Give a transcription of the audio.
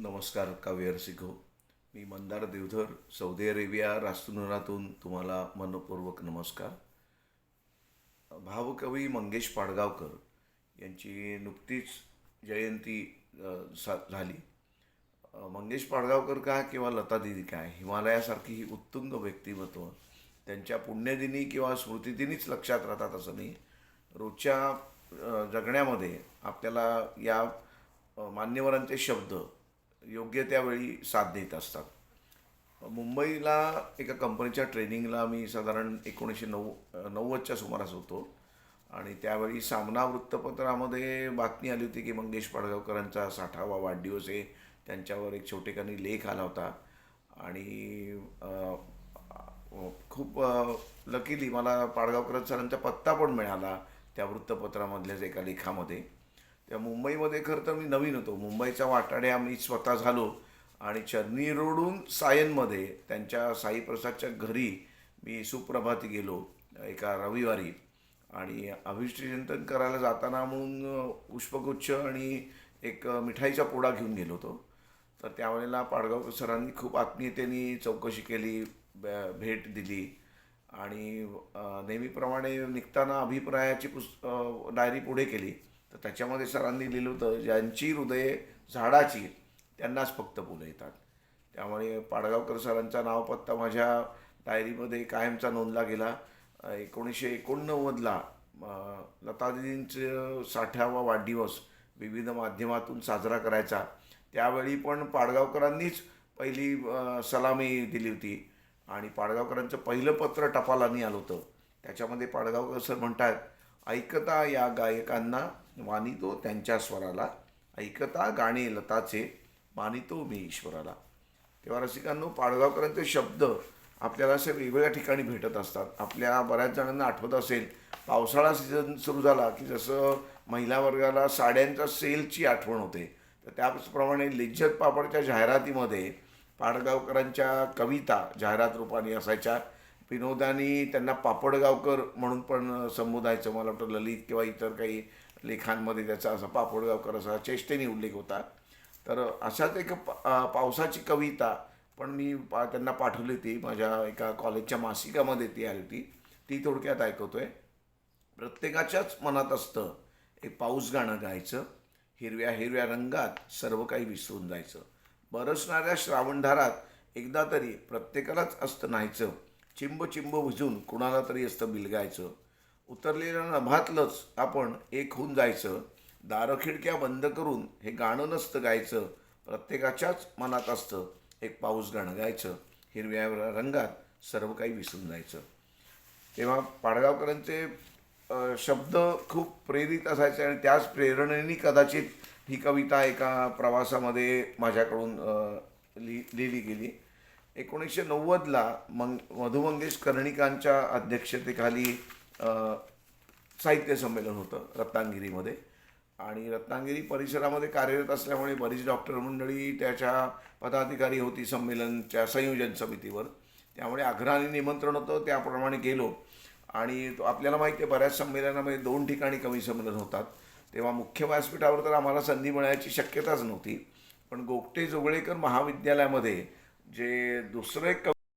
नमस्कार काव्य रसिको मी मंदार देवधर सौदी अरेबिया रास्तुनुरातून तुम्हाला मनपूर्वक नमस्कार. भावकवी मंगेश पाडगावकर यांची नुकतीच जयंती सा झाली. मंगेश पाडगावकर का किंवा लता दिदी काय हिमालयासारखी ही उत्तुंग व्यक्तिमत्व त्यांच्या पुण्यदिनी किंवा स्मृतिदिनीच लक्षात राहतात असं नाही. रोजच्या जगण्यामध्ये आपल्याला या मान्यवरांचे शब्द योग्य त्यावेळी साथ देत असतात. मुंबईला एका कंपनीच्या ट्रेनिंगला मी साधारण एकोणीसशे नऊ नव्वदच्या सुमारास होतो. आणि त्यावेळी सामना वृत्तपत्रामध्ये बातमी आली होती की मंगेश पाडगावकरांचा साठावा वाढदिवस आहे. त्यांच्यावर एक छोटेखानी लेख आला होता. आणि खूप लकीली मला पाडगावकर सरांचा पत्ता पण मिळाला त्या वृत्तपत्रामधल्याच एका लेखामध्ये. त्या मुंबईमध्ये खरं तर मी नवीन होतो. मुंबईच्या वाटाड्या मी स्वतः झालो आणि चर्नी रोडून सायनमध्ये त्यांच्या साईप्रसादच्या घरी मी सुप्रभाती गेलो एका रविवारी. आणि अभिष्टचिंतन करायला जाताना म्हणून पुष्पगुच्छ आणि एक मिठाईचा पोडा घेऊन गेलो होतो. तर त्यावेळेला पाडगावकर सरांनी खूप आत्मीयतेने चौकशी केली ब- भेट दिली. आणि नेहमीप्रमाणे निघताना अभिप्रायाची पुस् डायरी पुढे केली. तर त्याच्यामध्ये सरांनी लिहिलं होतं ज्यांची हृदये झाडाची त्यांनाच फक्त फुलं येतात. त्यामुळे पाडगावकर सरांचा नावपत्ता माझ्या डायरीमध्ये कायमचा नोंदला गेला. एकोणीसशे एकोणनव्वदला लतादींचं साठावा वाढदिवस विविध माध्यमातून साजरा करायचा. त्यावेळी पण पाडगावकरांनीच पहिली सलामी दिली होती. आणि पाडगावकरांचं पहिलं पत्र टपालानी आलं होतं. त्याच्यामध्ये पाडगावकर सर म्हणतात ऐकता या गायकांना मानितो त्यांच्या स्वराला. ऐकता गाणे लताचे मानितो मी ईश्वराला. तेव्हा रसिकांनो पाडगावकरांचे शब्द आपल्याला असे वेगवेगळ्या ठिकाणी भेटत असतात. आपल्या बऱ्याच जणांना आठवत असेल पावसाळा सीझन सुरू झाला की जसं महिला वर्गाला साड्यांच्या सेलची आठवण होते. तर त्याचप्रमाणे लिज्जत पापडच्या जाहिरातीमध्ये पाडगावकरांच्या कविता जाहिरात रूपाने असायच्या. विनोदानी त्यांना पापडगावकर म्हणून पण संबोधायचं मला वाटतं. ललित किंवा इतर काही लेखांमध्ये त्याचा असा पापडगावकर असा चेष्टेने उल्लेख होता. तर अशाच एक पा पावसाची कविता पण मी पा त्यांना पाठवली होती. माझ्या एका कॉलेजच्या मासिकामध्ये ती आली होती. ती थोडक्यात ऐकवतो आहे प्रत्येकाच्याच मनात असतं एक पाऊस गाणं गायचं. हिरव्या हिरव्या रंगात सर्व काही विसरून जायचं. बरसणाऱ्या श्रावणधारात एकदा तरी प्रत्येकालाच असतं नाहीचं. चिंब चिंब बुजून कुणाला तरी असतं बिलगायचं. उतरलेल्या नभातलंच आपण एक होऊन जायचं. दारखिडक्या बंद करून हे गाणं नसतं गायचं. प्रत्येकाच्याच मनात असतं एक पाऊस गाणं गायचं हिरव्या रंगात सर्व काही विसरून जायचं. तेव्हा पाडगावकरांचे शब्द खूप प्रेरित असायचे आणि त्याच प्रेरणेने कदाचित ही कविता एका प्रवासामध्ये माझ्याकडून लिहि लिहिली गेली. एकोणीसशे नव्वदला मंग मधु मंगेश कर्णिकांच्या अध्यक्षतेखाली साहित्य संमेलन होतं रत्नागिरीमध्ये. आणि रत्नागिरी परिसरामध्ये कार्यरत असल्यामुळे बरीच डॉक्टर मंडळी त्याच्या पदाधिकारी होती संमेलनच्या संयोजन समितीवर. त्यामुळे आग्रहाने निमंत्रण होतं त्याप्रमाणे गेलो. आणि तो- आपल्याला माहिती आहे बऱ्याच संमेलनामध्ये दोन ठिकाणी कवी संमेलन होतात. तेव्हा मुख्य व्यासपीठावर तर आम्हाला संधी मिळायची शक्यताच नव्हती. पण गोगटे जोगळेकर महाविद्यालयामध्ये जे दुसरं एक कवी